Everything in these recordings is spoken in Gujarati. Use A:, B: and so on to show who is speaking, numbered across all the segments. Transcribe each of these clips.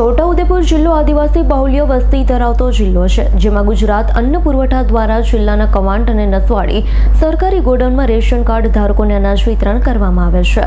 A: છોટાઉદેપુર જિલ્લો આદિવાસી બાહુલ્ય વસ્તી ધરાવતો જિલ્લો છે, જેમાં ગુજરાત અન્ન પુરવઠા દ્વારા જિલ્લાના કમાન્ડ અને નસવાડી સરકારી ગોડાઉનમાં રેશન કાર્ડ ધારકોને અનાજ વિતરણ કરવામાં આવે છે.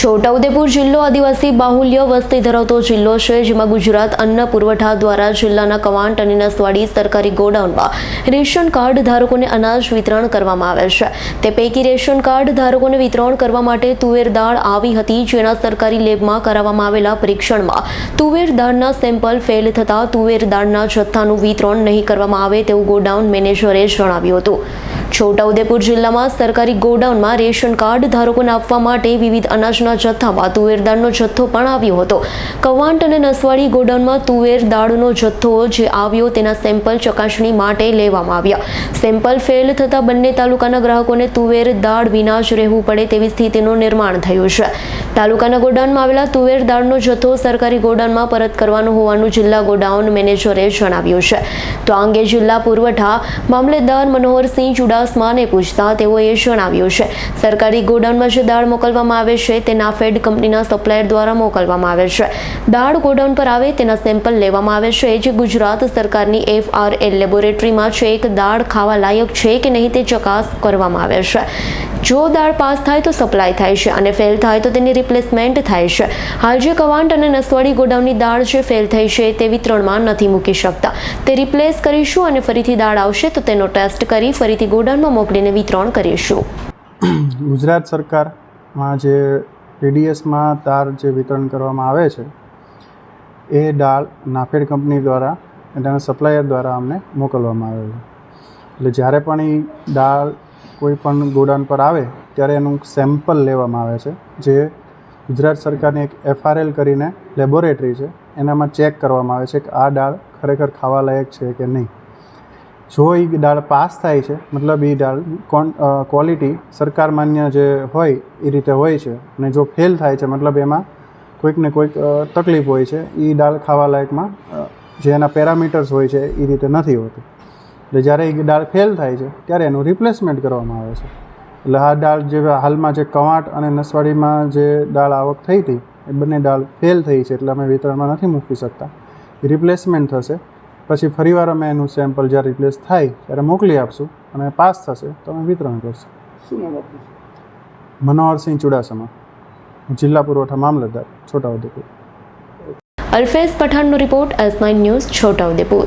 A: છોટાઉદેપુર જિલ્લો આદિવાસી બાહુલ્ય વસ્તી ધરાવતો જિલ્લો છે, જેમાં ગુજરાત અન્ન પુરવઠા દ્વારા જિલ્લાના કવાંટ અને નસવાડી સરકારી ગોડાઉનમાં રેશન કાર્ડ ધારકોને અનાજ વિતરણ કરવામાં આવે છે. તે પૈકી રેશન કાર્ડ ધારકોને વિતરણ કરવા માટે તુવેર દાળ આવી હતી, જેના સરકારી લેબમાં કરાવવામાં આવેલા પરીક્ષણમાં તુવેર દાળના સેમ્પલ ફેલ થતાં તુવેર દાળના જથ્થાનું વિતરણ નહીં કરવામાં આવે તેવું ગોડાઉન મેનેજરે જણાવ્યું હતું. છોટાઉદેપુર જિલ્લામાં સરકારી ગોડાઉનમાં રેશન કાર્ડ ધારકોને આપવા માટે વિવિધ અનાજના જથ્થામાં તુવેર દાળનો જથ્થો પણ આવ્યો હતો. કવાંટ અને નસવાડી ગોડાઉનમાં તુવેર દાળનો જથ્થો જે આવ્યો તેના સેમ્પલ ચકાસણી માટે લેવામાં આવ્યા. સેમ્પલ ફેલ થતા બંને તાલુકાના ગ્રાહકોને તુવેર દાળ વિના જ રહેવું પડે તેવી સ્થિતિનું નિર્માણ થયું છે. તાલુકાના ગોડાઉનમાં આવેલા તુવેર દાળનો જથ્થો સરકારી ગોડાઉનમાં પરત કરવાનો હોવાનું જિલ્લા ગોડાઉન મેનેજરે જણાવ્યું છે. તો આ અંગે જિલ્લા પુરવઠા મામલેદાર મનોહરસિંહ ચુડાસમાને પૂછતા તેઓએ જણાવ્યું છે. સરકારી ગોડાઉનમાં જે દાળ મોકલવામાં આવે છે તે નાફેડ કંપનીના સપ્લાયર દ્વારા મોકલવામાં આવે છે. દાળ ગોડાઉન પર આવે તેના સેમ્પલ લેવામાં આવે છે. જે ગુજરાત સરકારની એફ આર એલ લેબોરેટરીમાં છે એક દાળ ખાવા લાયક છે કે નહીં તે ચકાસ કરવામાં આવે છે. જો દાળ પાસ થાય તો સપ્લાય થાય છે અને ફેલ થાય તો તેની રિપ્લેસમેન્ટ થાય છે. હાલ જે કવાંટ અને નસવાડી ગોડાઉનની દાળ જે ફેલ થઈ છે તે વિતરણમાં નથી મૂકી શકતા. તે રિપ્લેસ કરીશું અને ફરીથી દાળ આવશે તો તેનો ટેસ્ટ કરી ફરીથી ગોડાઉનમાં મોકલીને વિતરણ કરીશું.
B: ગુજરાત સરકારમાં જે પીડીએસમાં તાર જે વિતરણ કરવામાં આવે છે, એ દાળ નાફેડ કંપની દ્વારા તેના સપ્લાયર દ્વારા અમને મોકલવામાં આવે છે. એટલે જ્યારે પણ એ દાળ કોઈ પણ ગોડાઉન પર આવે, ત્યારે એનું સેમ્પલ લેવામાં આવે છે, જે ગુજરાત સરકારની એક એફઆરએલ કરીને લેબોરેટરી છે. એનામાં ચેક કરવામાં આવે છે કે આ દાળ ખરેખર ખાવા લાયક છે કે નહીં. જો એ દાળ પાસ થાય છે, મતલબ એ દાળ ક્વોલિટી સરકાર માન્ય જે હોય એ રીતે હોય છે અને જો ફેલ થાય છે, મતલબ એમાં કોઈક ને કોઈક તકલીફ હોય છે એ દાળ ખાવા લાયકમાં જે એના પેરામીટર્સ હોય છે એ રીતે નથી હોતું. એટલે જ્યારે એ દાળ ફેલ થાય છે, ત્યારે એનું રિપ્લેસમેન્ટ કરવામાં આવે છે. એટલે આ દાળ જે હાલમાં જે કવાંટ અને નસવાડીમાં જે દાળ આવક થઈ હતી એ બંને દાળ ફેલ થઈ છે એટલે અમે વિતરણમાં નથી મૂકી શકતા. રિપ્લેસમેન્ટ થશે. પછી ફરીવાર અમે એનું સેમ્પલ જ્યારે રિપ્લેસ થાય ત્યારે મોકલી આપશું અને પાસ થશે તો અમે વિતરણ કરશું.
C: શું
B: મનોહરસિંહ ચુડાસમા જિલ્લા પુરવઠા મામલતદાર Chhotaudepur.
A: Alfez પઠાણનો report S nine news Chhotaudepur.